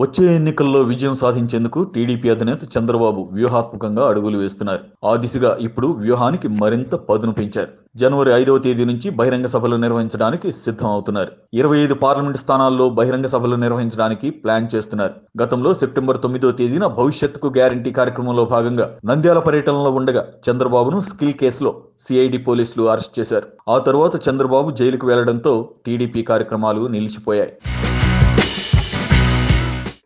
వచ్చే ఎన్నికల్లో విజయం సాధించేందుకు టీడీపీ అధినేత చంద్రబాబు వ్యూహాత్మకంగా అడుగులు వేస్తున్నారు. ఆ దిశగా ఇప్పుడు వ్యూహానికి మరింత పదును పెంచారు. జనవరి ఐదవ తేదీ నుంచి బహిరంగ సభలు నిర్వహించడానికి సిద్ధం అవుతున్నారు ఇరవై ఐదు పార్లమెంట్ స్థానాల్లో బహిరంగ సభలు నిర్వహించడానికి ప్లాన్ చేస్తున్నారు. గతంలో సెప్టెంబర్ తొమ్మిదో తేదీన భవిష్యత్తుకు గ్యారంటీ కార్యక్రమంలో భాగంగా నంద్యాల పర్యటనలో ఉండగా చంద్రబాబును స్కిల్ కేసులో సిఐడి పోలీసులు అరెస్ట్ చేశారు. ఆ తరువాత చంద్రబాబు జైలుకు వెళ్ళడంతో టీడీపీ కార్యక్రమాలు నిలిచిపోయాయి.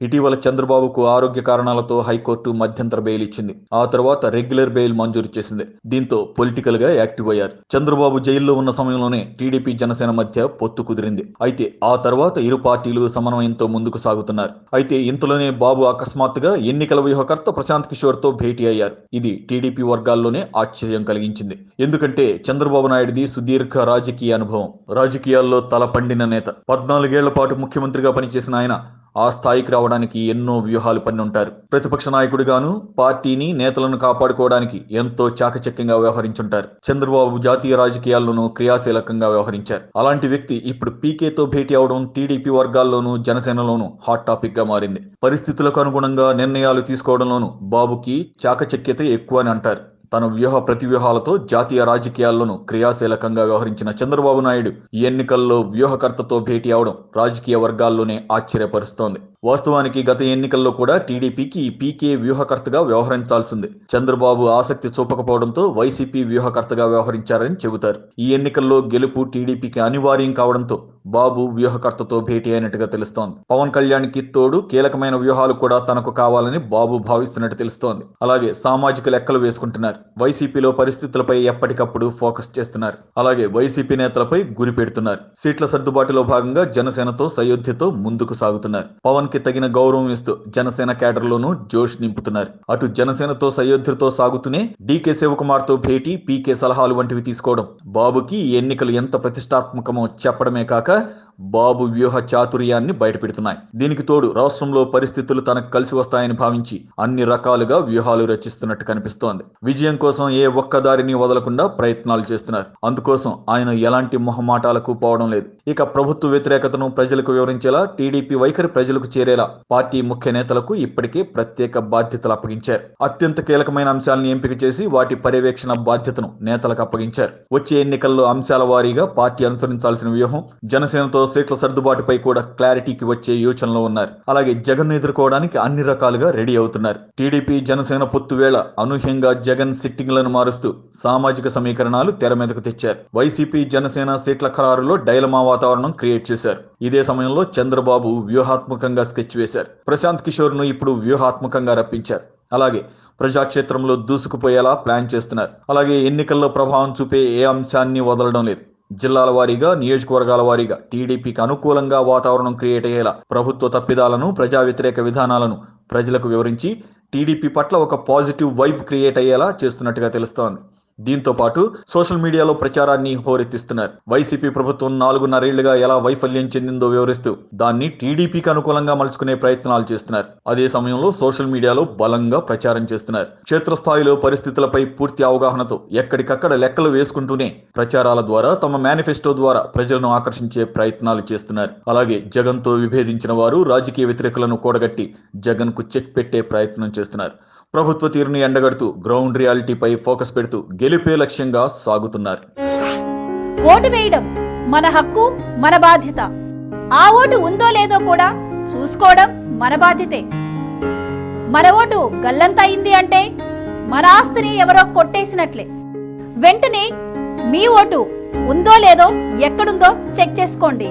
ఇటీవల చంద్రబాబుకు ఆరోగ్య కారణాలతో హైకోర్టు మధ్యంతర బెయిల్ ఇచ్చింది. ఆ తర్వాత రెగ్యులర్ బెయిల్ మంజూరు చేసింది. దీంతో పొలిటికల్గా యాక్టివ్ అయ్యారు. చంద్రబాబు జైల్లో ఉన్న సమయంలోనే టీడీపీ జనసేన మధ్య పొత్తు కుదిరింది. అయితే ఆ తర్వాత ఇరు పార్టీలు సమన్వయంతో ముందుకు సాగుతున్నారు. అయితే ఇంతలోనే బాబు అకస్మాత్తుగా ఎన్నికల వ్యూహకర్త ప్రశాంత్ కిషోర్తో భేటీ అయ్యారు. ఇది టీడీపీ వర్గాల్లోనే ఆశ్చర్యం కలిగించింది. ఎందుకంటే చంద్రబాబు నాయుడిది సుదీర్ఘ రాజకీయ అనుభవం. రాజకీయాల్లో తల పండిన నేత. పద్నాలుగేళ్ళ పాటు ముఖ్యమంత్రిగా పనిచేసిన ఆయన ఆ స్థాయికి రావడానికి ఎన్నో వ్యూహాలు పని ఉంటారు. ప్రతిపక్ష నాయకుడిగాను పార్టీని నేతలను కాపాడుకోవడానికి ఎంతో చాకచక్యంగా వ్యవహరించుంటారు. చంద్రబాబు జాతీయ రాజకీయాల్లోనూ క్రియాశీలకంగా వ్యవహరించారు. అలాంటి వ్యక్తి ఇప్పుడు పీకేతో భేటీ అవడం టీడీపీ వర్గాల్లోనూ జనసేనలోనూ హాట్ టాపిక్గా మారింది. పరిస్థితులకు అనుగుణంగా నిర్ణయాలు తీసుకోవడంలోనూ బాబుకి చాకచక్యత ఎక్కువ అని అంటారు. తన వ్యూహ ప్రతివ్యూహాలతో జాతీయ రాజకీయాల్లోనూ క్రియాశీలకంగా వ్యవహరించిన చంద్రబాబు నాయుడు ఈ ఎన్నికల్లో వ్యూహకర్తతో భేటీ అవడం రాజకీయ వర్గాల్లోనే ఆశ్చర్యపరుస్తోంది. వాస్తవానికి గత ఎన్నికల్లో కూడా టీడీపీకి పీకే వ్యూహకర్తగా వ్యవహరించాల్సింది. చంద్రబాబు ఆసక్తి చూపకపోవడంతో వైసీపీ వ్యూహకర్తగా వ్యవహరించారని చెబుతారు. ఈ ఎన్నికల్లో గెలుపు టీడీపీకి అనివార్యం కావడంతో బాబు వ్యూహకర్తతో భేటీ అయినట్టుగా తెలుస్తోంది. పవన్ కళ్యాణ్కి తోడు కీలకమైన వ్యూహాలు కూడా తనకు కావాలని బాబు భావిస్తున్నట్టు తెలుస్తోంది. అలాగే సామాజిక లెక్కలు వేసుకుంటున్నారు. వైసీపీలో పరిస్థితులపై ఎప్పటికప్పుడు ఫోకస్ చేస్తున్నారు. అలాగే వైసీపీ నేతలపై గురి పెడుతున్నారు. సీట్ల సర్దుబాటులో భాగంగా జనసేనతో సయోధ్యతో ముందుకు సాగుతున్నారు. పవన్ కి తగిన గౌరవం ఇస్తూ జనసేన కేడర్లోనూ జోష్ నింపుతున్నారు. అటు జనసేనతో సయోధ్యతో సాగుతూనే డీకే శివకుమార్తో భేటీ పీకే సలహాలు వంటివి తీసుకోవడం. బాబుకి ఎన్నికలు ఎంత ప్రతిష్టాత్మకమో చెప్పడమే కాక బాబు వ్యూహ చాతుర్యాన్ని బయటపెడుతున్నాయి. దీనికి తోడు రాష్ట్రంలో పరిస్థితులు తనకు కలిసి వస్తాయని భావించి అన్ని రకాలుగా వ్యూహాలు రచిస్తున్నట్టు కనిపిస్తోంది. విజయం కోసం ఏ ఒక్క దారిని వదలకుండా ప్రయత్నాలు చేస్తున్నారు. అందుకోసం ఆయన ఎలాంటి మొహమాటాలకు పోవడం లేదు. ఇక ప్రభుత్వ వ్యతిరేకతను ప్రజలకు వివరించేలా టీడీపీ వైఖరి ప్రజలకు చేరేలా పార్టీ ముఖ్య నేతలకు ఇప్పటికే ప్రత్యేక బాధ్యతలు అప్పగించారు. అత్యంత కీలకమైన అంశాలను ఎంపిక చేసి వాటి పర్యవేక్షణ బాధ్యతను నేతలకు అప్పగించారు. వచ్చే ఎన్నికల్లో అంశాల వారీగా పార్టీ అనుసరించాల్సిన వ్యూహం జనసేనతో సీట్ల సర్దుబాటుపై కూడా క్లారిటీకి వచ్చే యోచనలో ఉన్నారు. అలాగే జగన్ ఎదుర్కోవడానికి అన్ని రకాలుగా రెడీ అవుతున్నారు. టీడీపీ జనసేన పొత్తు వేళ అనూహ్యంగా జగన్ సిట్టింగ్లను మారుస్తూ సామాజిక సమీకరణాలు తెర మీదకు తెచ్చారు. వైసీపీ జనసేన సీట్ల ఖరారులో డైలమా వాతావరణం క్రియేట్ చేశారు. ఇదే సమయంలో చంద్రబాబు వ్యూహాత్మకంగా స్కెచ్ వేశారు. ప్రశాంత్ కిషోర్ను ఇప్పుడు వ్యూహాత్మకంగా రప్పించారు. అలాగే ప్రజాక్షేత్రంలో దూసుకుపోయేలా ప్లాన్ చేస్తున్నారు. అలాగే ఎన్నికల్లో ప్రభావం చూపే ఏ అంశాన్ని వదలడం లేదు. జిల్లాల వారీగా నియోజకవర్గాల వారీగా టీడీపీకి అనుకూలంగా వాతావరణం క్రియేట్ అయ్యేలా ప్రభుత్వ తప్పిదాలను ప్రజా వ్యతిరేక విధానాలను ప్రజలకు వివరించి టీడీపీ పట్ల ఒక పాజిటివ్ వైబ్ క్రియేట్ అయ్యేలా చేస్తున్నట్టుగా తెలుస్తోంది. దీంతో పాటు సోషల్ మీడియాలో ప్రచారాన్ని హోరెత్తిస్తున్నారు. వైసీపీ ప్రభుత్వం నాలుగున్నరేళ్ళుగా ఎలా వైఫల్యం చెందిందో వివరిస్తూ దాన్ని టీడీపీకి అనుకూలంగా మలుచుకునే ప్రయత్నాలు చేస్తున్నారు. అదే సమయంలో సోషల్ మీడియాలో బలంగా ప్రచారం చేస్తున్నారు. క్షేత్రస్థాయిలో పరిస్థితులపై పూర్తి అవగాహనతో ఎక్కడికక్కడ లెక్కలు వేసుకుంటూనే ప్రచారాల ద్వారా తమ మేనిఫెస్టో ద్వారా ప్రజలను ఆకర్షించే ప్రయత్నాలు చేస్తున్నారు. అలాగే జగన్తో విభేదించిన వారు రాజకీయ వ్యతిరేకులను కూడగట్టి జగన్కు చెక్ పెట్టే ప్రయత్నం చేస్తున్నారు. ప్రభుత్వ తీరును ఎండగడుతూ గ్రౌండ్ రియాలిటీపై ఫోకస్ పెడుతూ గెలిపే లక్ష్యంగా సాగుతున్నారు. ఓటు వేయడం మన హక్కు మన బాధ్యత. ఆ ఓటు ఉందో లేదో కూడా చూసుకోవడం మన బాధ్యతే. మన ఓటు గల్లంతయింది అంటే మన ఆస్తిని ఎవరో కొట్టేసినట్లే. వెంటనే మీ ఓటు ఉందో లేదో ఎక్కడుందో చెక్ చేసుకోండి.